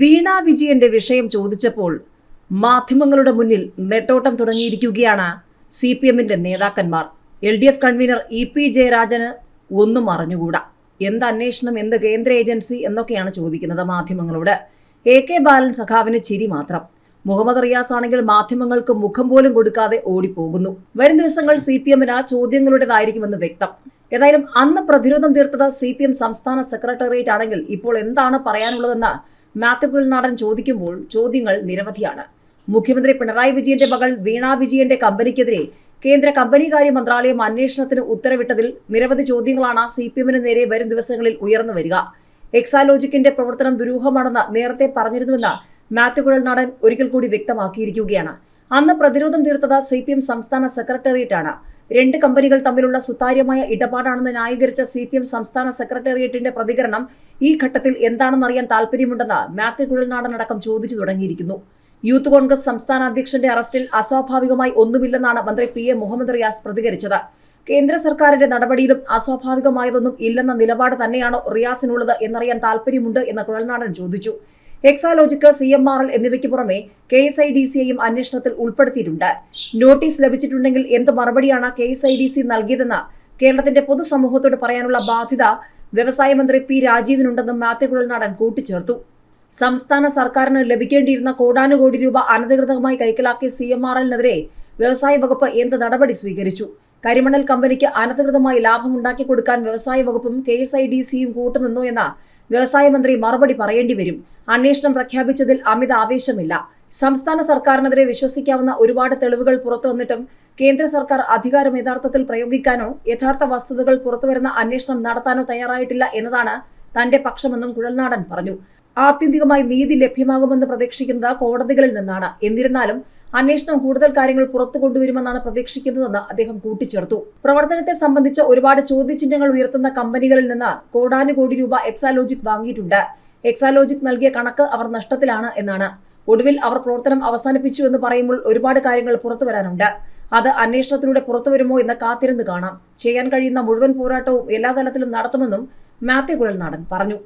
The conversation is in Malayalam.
വീണ വിജയന്റെ വിഷയം ചോദിച്ചപ്പോൾ മാധ്യമങ്ങളുടെ മുന്നിൽ നെട്ടോട്ടം തുടങ്ങിയിരിക്കുകയാണ് സി പി എമ്മിന്റെ നേതാക്കന്മാർ. L D F convener E P ജയരാജന് ഒന്നും അറിഞ്ഞുകൂടാ. എന്ത് അന്വേഷണം എന്ത് കേന്ദ്ര ഏജൻസി എന്നൊക്കെയാണ് ചോദിക്കുന്നത് മാധ്യമങ്ങളോട്. എ കെ ബാലൻ സഖാവിന് ചിരി മാത്രം. മുഹമ്മദ് റിയാസ് ആണെങ്കിൽ മാധ്യമങ്ങൾക്ക് മുഖം പോലും കൊടുക്കാതെ ഓടിപ്പോകുന്നു. വരും ദിവസങ്ങൾ സി പി എമ്മിന് ചോദ്യങ്ങളുടേതായിരിക്കുമെന്ന് വ്യക്തം. ഏതായാലും അന്ന് പ്രതിരോധം തീർത്തത് സി പി എം സംസ്ഥാന സെക്രട്ടേറിയറ്റ് ആണെങ്കിൽ ഇപ്പോൾ എന്താണ് പറയാനുള്ളതെന്ന് മാത്യു നാടൻ ചോദിക്കുമ്പോൾ ചോദ്യങ്ങൾ നിരവധിയാണ്. മുഖ്യമന്ത്രി പിണറായി വിജയന്റെ മകൾ വീണ വിജയന്റെ കമ്പനിക്കെതിരെ കേന്ദ്ര കമ്പനികാര്യ മന്ത്രാലയം അന്വേഷണത്തിന് ഉത്തരവിട്ടതിൽ നിരവധി ചോദ്യങ്ങളാണ് സി പി എമ്മിന് നേരെ വരും ദിവസങ്ങളിൽ ഉയർന്നു വരിക. എക്സാലോജിക്കിന്റെ പ്രവർത്തനം ദുരൂഹമാണെന്ന് നേരത്തെ പറഞ്ഞിരുന്നുവെന്ന് മാത്യു കുഴൽനാടൻ ഒരിക്കൽ കൂടി വ്യക്തമാക്കിയിരിക്കുകയാണ്. അന്ന് പ്രതിരോധം തീർത്തത് സി പി എം സംസ്ഥാന സെക്രട്ടേറിയറ്റാണ്. രണ്ട് കമ്പനികൾ തമ്മിലുള്ള സുതാര്യമായ ഇടപാടാണെന്ന് ന്യായീകരിച്ച സി പി എം സംസ്ഥാന സെക്രട്ടേറിയറ്റിന്റെ പ്രതികരണം ഈ ഘട്ടത്തിൽ എന്താണെന്നറിയാൻ താല്പര്യമുണ്ടെന്ന് മാത്യു കുഴൽനാടൻ അടക്കം ചോദിച്ചു തുടങ്ങിയിരിക്കുന്നു. യൂത്ത് കോൺഗ്രസ് സംസ്ഥാന അധ്യക്ഷന്റെ അറസ്റ്റിൽ അസ്വാഭാവികമായി ഒന്നുമില്ലെന്നാണ് മന്ത്രി പി എ മുഹമ്മദ് റിയാസ് പ്രതികരിച്ചത്. കേന്ദ്ര സർക്കാരിന്റെ നടപടിയിലും അസ്വാഭാവികമായതൊന്നും ഇല്ലെന്ന നിലപാട് തന്നെയാണോ റിയാസിനുള്ളത് എന്നറിയാൻ താല്പര്യമുണ്ട് എന്ന് കുഴൽനാടൻ ചോദിച്ചു. Exalogic C M R L എന്നിവയ്ക്ക് പുറമെ കെ എസ് ഐ ഡി സിയെയും അന്വേഷണത്തിൽ ഉൾപ്പെടുത്തിയിട്ടുണ്ട്. നോട്ടീസ് ലഭിച്ചിട്ടുണ്ടെങ്കിൽ എന്ത് മറുപടിയാണ് K S I D C നൽകിയതെന്ന് കേരളത്തിന്റെ പൊതുസമൂഹത്തോട് പറയാനുള്ള ബാധ്യത വ്യവസായ മന്ത്രി പി രാജീവിനുണ്ടെന്നും മാത്യു കുഴൽനാടൻ കൂട്ടിച്ചേർത്തു. സംസ്ഥാന സർക്കാരിന് ലഭിക്കേണ്ടിയിരുന്ന കോടാനുകോടി രൂപ അനധികൃതമായി കൈക്കലാക്കിയ സി എം ആർ എല്ലിനെതിരെ വ്യവസായ വകുപ്പ് എന്ത് നടപടി സ്വീകരിച്ചു? കരിമണൽ കമ്പനിക്ക് അനധികൃതമായി ലാഭം ഉണ്ടാക്കി കൊടുക്കാൻ വ്യവസായ വകുപ്പും കെ എസ് ഐ ഡി സിയും കൂട്ടുനിന്നു എന്ന വ്യവസായ മന്ത്രി മറുപടി പറയേണ്ടി വരും. അന്വേഷണം പ്രഖ്യാപിച്ചതിൽ അമിത ആവേശമില്ല. സംസ്ഥാന സർക്കാരിനെതിരെ വിശ്വസിക്കാവുന്ന ഒരുപാട് തെളിവുകൾ പുറത്തു വന്നിട്ടും കേന്ദ്ര സർക്കാർ അധികാരം യഥാർത്ഥത്തിൽ പ്രയോഗിക്കാനോ യഥാർത്ഥ വസ്തുതകൾ പുറത്തുവരുന്ന അന്വേഷണം നടത്താനോ തയ്യാറായിട്ടില്ല എന്നതാണ് തന്റെ പക്ഷമെന്നും കുഴൽനാടൻ പറഞ്ഞു. ആത്യന്തികമായി നീതി ലഭ്യമാകുമെന്ന് പ്രതീക്ഷിക്കുന്നത് കോടതികളിൽ നിന്നാണ്. എന്നിരുന്നാലും അന്വേഷണം കൂടുതൽ കാര്യങ്ങൾ പുറത്തു കൊണ്ടുവരുമെന്നാണ് പ്രതീക്ഷിക്കുന്നതെന്ന് അദ്ദേഹം കൂട്ടിച്ചേർത്തു. പ്രവർത്തനത്തെ സംബന്ധിച്ച് ഒരുപാട് ചോദ്യചിഹ്നങ്ങൾ ഉയർത്തുന്ന കമ്പനികളിൽ നിന്ന് കോടാനുകോടി രൂപ എക്സാലോജിക് വാങ്ങിയിട്ടുണ്ട്. എക്സാലോജിക് നൽകിയ കണക്ക് അവർ നഷ്ടത്തിലാണ് എന്നാണ്. ഒടുവിൽ അവർ പ്രവർത്തനം അവസാനിപ്പിച്ചു എന്ന് പറയുമ്പോൾ ഒരുപാട് കാര്യങ്ങൾ പുറത്തു വരാനുണ്ട്. അത് അന്വേഷണത്തിലൂടെ പുറത്തു വരുമോ എന്ന് കാത്തിരുന്ന് കാണാം. ചെയ്യാൻ കഴിയുന്ന മുഴുവൻ പോരാട്ടവും എല്ലാ തലത്തിലും നടത്തുമെന്നും മാത്യു കുഴൽ നാടൻ പറഞ്ഞു